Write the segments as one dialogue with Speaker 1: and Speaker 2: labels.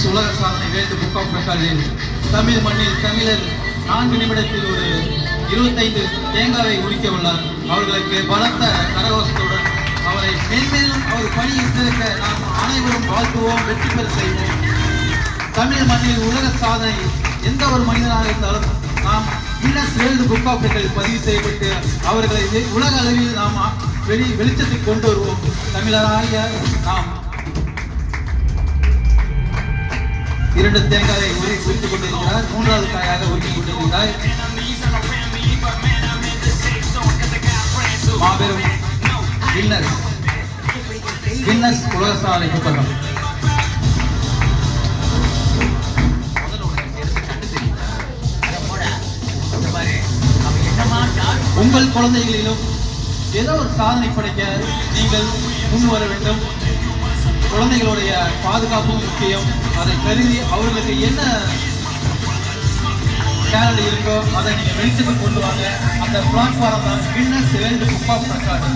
Speaker 1: Guinness உலக சாதனை world book of ரெக்கார்டில் தமிழ் மண்ணில் தமிழர் நான்கு நிமிடத்தில் ஒரு இருபத்தைந்து தேங்காவை உரிக்க உள்ளார். அவர்களுக்கு பலத்த கரகோஷத்துடன் அவரை மென்மேலும் அவர் பணியில் சிறக்க நாம் அனைவரும் வாழ்த்துவோம் வெற்றி பெற செய்வோம். தமிழ் மண்ணில் உலக சாதனை எந்த ஒரு மனிதனாக இருந்தாலும் நாம் கின்னஸ் வேர்ல்டு புக் ஆஃப் ரெக்கார்டில் பதிவு செய்யப்பட்டு அவர்களை உலக அளவில் நாம் வெளி வெளிச்சத்துக்கு கொண்டு வருவோம். தமிழராகிய நாம் இரண்டு தேங்காயை உரி குறித்துக் கொண்டிருக்கிறார். மூன்றாவது காயாக உரித்துக் கொண்டிருக்கிறார் மாபெரும் கின்னஸ் கின்னஸ் உலக புத்தகம் உங்கள் குழந்தைகளிலும் ஏதோ ஒரு சாதனை படைக்க நீங்கள் முன் வர வேண்டும். குழந்தைகளுடைய பாதுகாப்பும் முக்கியம். அதை கருதி அவர்களுக்கு என்ன சேனல் இருக்கோ அதை நீங்கள் வெளிச்சத்துக்கு கொண்டு வாங்க. அந்த பிளாட்ஃபார்ம் தான் Guinness world book of record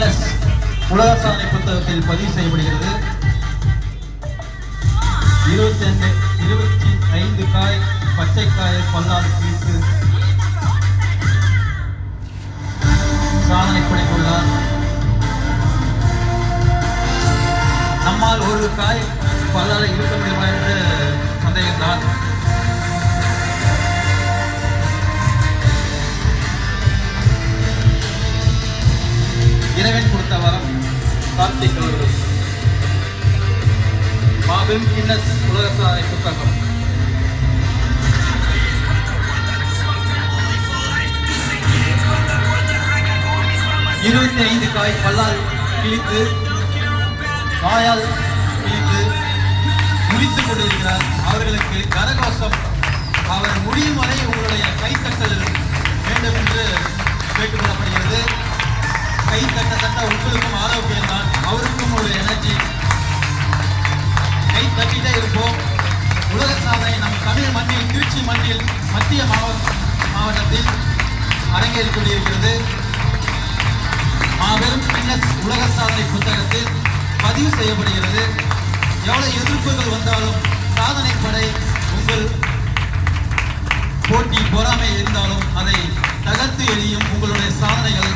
Speaker 1: Guinness உலக சாதனை புத்தகத்தில் பதிவு செய்யப்படுகிறது. இருபத்தி ஐந்து இருபத்தி ஐந்து காய் பச்சை பல்லாறு பிரித்து சாதனை படைத்துள்ளார். நம்மால் ஒரு காய் பல்லாறு இருக்க முடியுமா என்று சந்தேகம்தான். இறைவன் கொடுத்த வரம் கார்த்திக் அவர்கள். மாபெரும் கின்னஸ் உலக சாதனை புத்தகம். இருபத்தி ஐந்து காய் பல்லால் கிழித்து வாயால் கிழித்து முடித்துக் கொண்டிருக்கிறார். அவர்களுக்கு கரகோஷம். அவர் முடியும் வரை உங்களுடைய கைத்தட்டல் வேண்டும் என்று கேட்டுக்கொள்ளப்படுகிறது கை தட்ட தட்ட உங்களுக்கும் ஆரோக்கியம் தான் அவருக்கும் ஒரு எனர்ஜி கை தட்டிட்டே இருப்போம். உலக சாதனை நம் தமிழ் மண்ணில் திருச்சி மண்ணில் மத்திய மாவட்ட மாவட்டத்தில் அரங்கேறிக் கொண்டிருக்கிறது. மாபெரும் கின்னஸ் உலக சாதனை புத்தகத்தில் பதிவு செய்யப்படுகிறது. எவ்வளவு எதிர்ப்புகள் வந்தாலும் சாதனை படை உங்கள் போட்டி பொறாமை இருந்தாலும் அதை தகர்த்து எறியும் உங்களுடைய சாதனைகள்.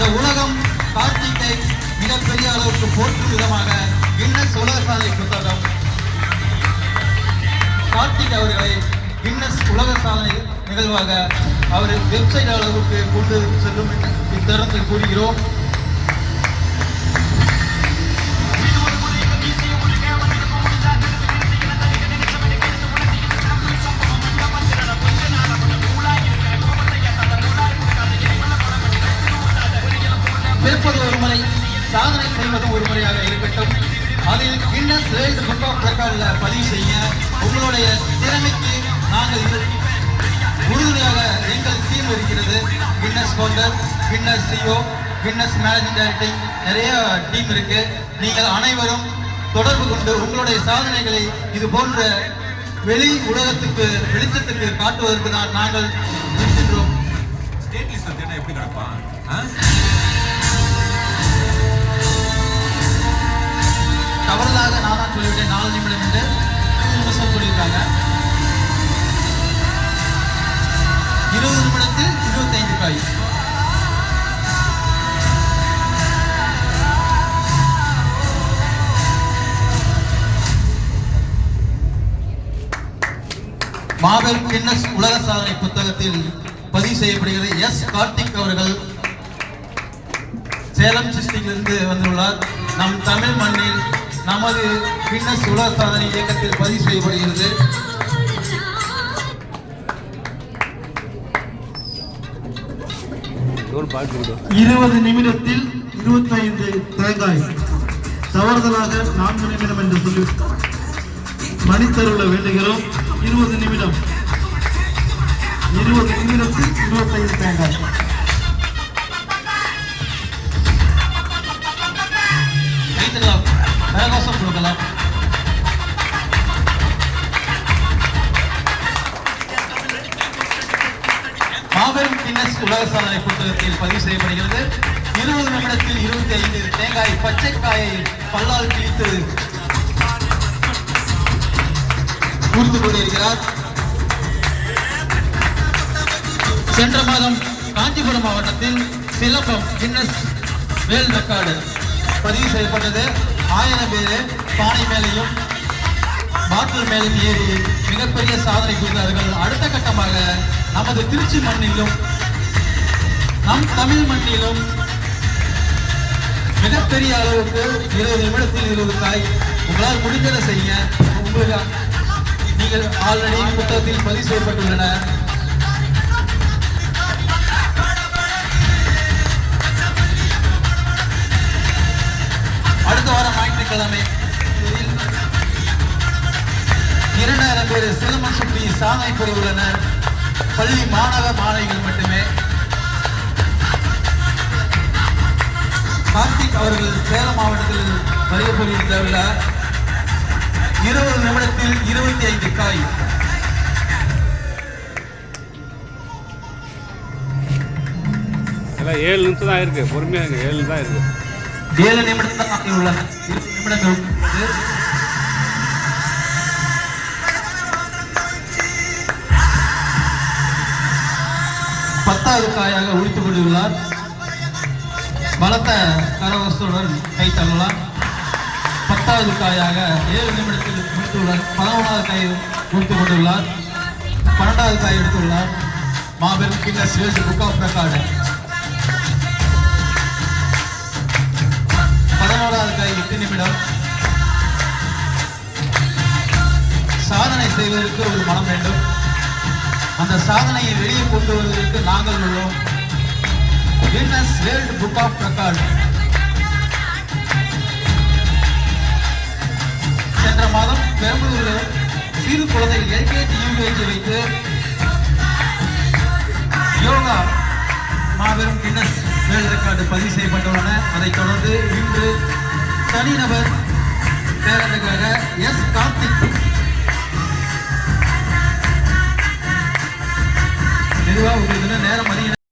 Speaker 1: இந்த உலகம் கார்த்திகை மிகப்பெரிய அளவுக்கு போற்றும் விதமாக கின்னஸ் உலக சாதனை புத்தகம் கார்த்திக் அவர்களை கின்னஸ் உலக சாதனை நிகழ்வாக அவர் வெப்சைட் அளவுக்கு கொண்டு செல்லும் என்று இத்தருணத்தில் கூறுகிறோம். கின்னஸ் வேர்ல்டு புக் ஆஃப் ரெக்கார்டில் பதிவு செய்ய உங்களுடைய திறமைக்கு நாங்கள் இது உறுதுணையாக எங்கள் டீம் இருக்கிறது. Guinness founder Guinness CEO Guinness managing directing நிறைய டீம் இருக்கு. நீங்கள் அனைவரும் தொடர்பு கொண்டு உங்களுடைய சாதனைகளை இது போன்ற வெளி உலகத்துக்கு வெளிச்சத்துக்கு காட்டுவதற்கு தான் நாங்கள் இருக்கின்றோம்
Speaker 2: ஸ்டேட் லிஸ்ட் எப்படி கிடப்பான்
Speaker 1: தவறுதலாக நான் தான் சொல்லிவிட்டேன். நாலு நிமிடம் என்று இருபது சொல்லியிருக்காங்க. இருபது நிமிடத்தில் இருபத்தைந்து காய் மாபெரும் கின்னஸ் உலக சாதனை புத்தகத்தில் பதிவு செய்யப்படுகிறது. எஸ் கார்த்திக் அவர்கள் சேலம் டிஸ்ட்ரிக்டிலிருந்து வந்துள்ளார். நம் தமிழ் மண்ணில் நமது கின்னஸ் உலக சாதனை இயக்கத்தில் பதிவு செய்யப்படுகிறது.
Speaker 3: இருபது நிமிடத்தில் இருபத்தைந்து தேங்காய். தவறுதலாக நான்கு நிமிடம் என்று சொல்லி மணித்தருள வேண்டுகிறோம். இருபது நிமிடம். இருபது நிமிடத்தில் இருபத்தைந்து தேங்காய்.
Speaker 1: சாதனை புத்தகத்தில் பதிவு செய்யப்படுகிறது. இருபது நிமிடத்தில் இருபத்தி ஐந்து தேங்காய் பச்சைக்காயை பல்லால் கிழித்து கூர்ந்து கொண்டிருக்கிறார். சென்ற மாதம் காஞ்சிபுரம் மாவட்டத்தில் சிலம்பம் கின்னஸ் வேல் ரெக்கார்டு பதிவு செய்யப்பட்டது. ஆயிரம் பேர் பானை மேலையும் பாட்டில் மேலும் ஏறி மிகப்பெரிய சாதனை புரிந்தார்கள். அடுத்த கட்டமாக நமது திருச்சி மண்ணிலும் நம் தமிழ் மண்ணிலும் மிகப்பெரிய அளவுக்கு இருபது நிமிடத்தில் இருபது காய் உங்களால் முடிந்ததை செய்ய உங்களுக்கு நீங்கள் ஆல்ரெடி புத்தகத்தில் பதிவு செய்யப்பட்டுள்ளன. அடுத்த வாரம் ஞாயிற்றுக்கிழமை இரண்டாயிரம் பேர் சிலமன் சுற்றி சாதனை உள்ளனர். பள்ளி மாணவ மாணவிகள் மட்டுமே. கார்த்திக் அவர்கள் சேலம் மாவட்டத்தில் புரிந்த விழா இருபது நிமிடத்தில் இருபத்தி ஐந்து காய்
Speaker 4: ஏழு நிமிஷம் தான் இருக்கு. பொறுமையா இருங்க. ஏழு தான் இருக்கு.
Speaker 1: ஏழு நிமிடம் தான் இருபது நிமிடங்கள். பத்தாவது காயாக உரித்துக் கொண்டுள்ளார். பலத்த கரவசத்துடன் கை தள்ளலாம் பத்தாவது காயாக ஏழு நிமிடத்தில் முடித்துள்ளார். பதினொன்றாவது காய் முடித்துக் கொண்டுள்ளார். பன்னெண்டாவது காய் எடுத்துள்ளார். மாபெரும் Guinness world book of record. பதினோராவது காய் எட்டு நிமிடம். சாதனை செய்வதற்கு ஒரு மனம் வேண்டும். அந்த சாதனையை வெளியே கொண்டு வருவதற்கு நாங்கள் உள்ளோம். Guinness world book of record சென்ற மாதம் பெரம்பலூரில் சிறு குழந்தை எல்கேஜி யூகேஜி வைத்து யோகா மாபெரும் கின்னஸ் வேர்ல்ட் ரெக்கார்டு பதிவு செய்யப்பட்டுள்ளன. அதைத் தொடர்ந்து இன்று தனிநபர் பேரனுக்காக எஸ் கார்த்திக் மெதுவாக உங்களுக்கு நேரம் அதிகம்